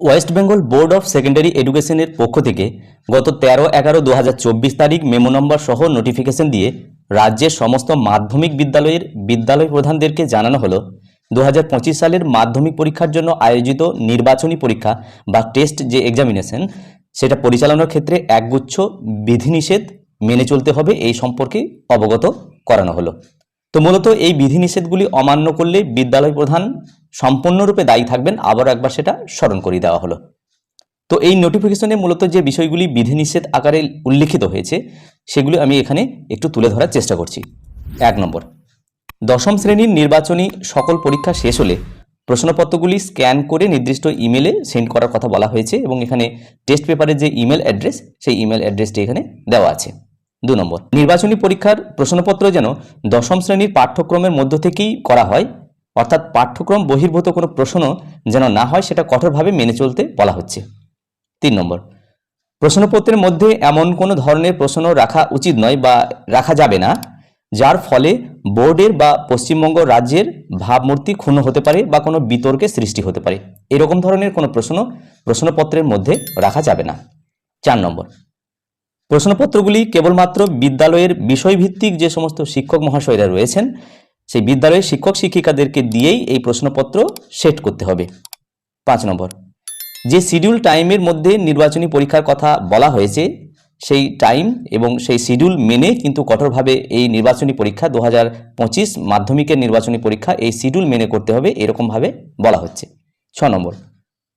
West Bengal board of secondary এডুকেশনের পক্ষ থেকে গত তেরো এগারো দু তারিখ মেমো নম্বর সহ নোটিফিকেশন দিয়ে রাজ্যের সমস্ত মাধ্যমিক বিদ্যালয়ের বিদ্যালয় প্রধানদেরকে জানানো হলো। দু হাজার পঁচিশ সালের মাধ্যমিক পরীক্ষার জন্য আয়োজিত নির্বাচনী পরীক্ষা বা টেস্ট যে এক্সামিনেশন সেটা পরিচালনার ক্ষেত্রে একগুচ্ছ বিধিনিষেধ মেনে চলতে হবে এই সম্পর্কে অবগত করানো হলো। তো মূলত এই বিধিনিষেধগুলি অমান্য করলে বিদ্যালয় প্রধান সম্পূর্ণরূপে দায়ী থাকবেন আবার একবার সেটা স্মরণ করিয়ে দেওয়া হলো। তো এই নোটিফিকেশনে মূলত যে বিষয়গুলি বিধিনিষেধ আকারে উল্লিখিত হয়েছে, সেগুলি আমি এখানে একটু তুলে ধরার চেষ্টা করছি। এক নম্বর, দশম শ্রেণির নির্বাচনী সকল পরীক্ষা শেষ হলে প্রশ্নপত্রগুলি স্ক্যান করে নির্দিষ্ট ইমেলে সেন্ড করার কথা বলা হয়েছে এবং এখানে টেস্ট পেপারের যে ইমেল অ্যাড্রেস সেই ইমেল অ্যাড্রেসটি এখানে দেওয়া আছে। দু নম্বর, নির্বাচনী পরীক্ষার প্রশ্নপত্র যেন দশম শ্রেণির পাঠ্যক্রমের মধ্য থেকেই করা হয় অর্থাৎ পাঠ্যক্রম বহির্ভূত কোনো প্রশ্ন যেন না হয় সেটা কঠোরভাবে মেনে চলতে বলা হচ্ছে। তিন নম্বর, প্রশ্নপত্রের মধ্যে এমন কোনো ধরনের প্রশ্ন রাখা উচিত নয় বা রাখা যাবে না, যার ফলে বোর্ডের বা পশ্চিমবঙ্গ রাজ্যের ভাবমূর্তি ক্ষুণ্ণ হতে পারে বা কোনো বিতর্কের সৃষ্টি হতে পারে। এরকম ধরনের কোনো প্রশ্ন প্রশ্নপত্রের মধ্যে রাখা যাবে না। চার নম্বর, প্রশ্নপত্রগুলি কেবলমাত্র বিদ্যালয়ের বিষয়ভিত্তিক যে সমস্ত শিক্ষক মহাশয়রা রয়েছেন সেই বিদ্যালয়ের শিক্ষক শিক্ষিকাদেরকে দিয়েই এই প্রশ্নপত্র সেট করতে হবে। পাঁচ নম্বর, যে শিডিউল টাইমের মধ্যে নির্বাচনী পরীক্ষার কথা বলা হয়েছে, সেই টাইম এবং সেই শিডিউল মেনে কিন্তু কঠোরভাবে এই নির্বাচনী পরীক্ষা দু হাজার পঁচিশ মাধ্যমিকের নির্বাচনী পরীক্ষা এই শিডিউল মেনে করতে হবে এরকমভাবে বলা হচ্ছে। ছ নম্বর,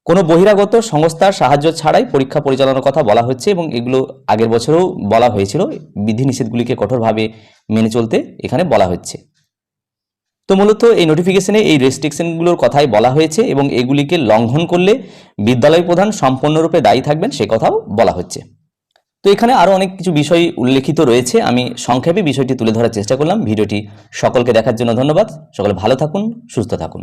কোনো বহিরাগত সংস্থার সাহায্য ছাড়াই পরীক্ষা পরিচালনার কথা বলা হচ্ছে এবং এগুলো আগের বছরেও বলা হয়েছিল। বিধিনিষেধগুলিকে কঠোরভাবে মেনে চলতে এখানে বলা হচ্ছে। তো মূলত এই নোটিফিকেশনে এই রেস্ট্রিকশনগুলোর কথাই বলা হয়েছে এবং এগুলিকে লঙ্ঘন করলে বিদ্যালয় প্রধান সম্পূর্ণরূপে দায়ী থাকবেন সে কথাও বলা হচ্ছে। তো এখানে আরও অনেক কিছু বিষয় উল্লেখিত রয়েছে। আমি সংক্ষেপে বিষয়টি তুলে ধরার চেষ্টা করলাম। ভিডিওটি সকলকে দেখার জন্য ধন্যবাদ। সকলে ভালো থাকুন, সুস্থ থাকুন।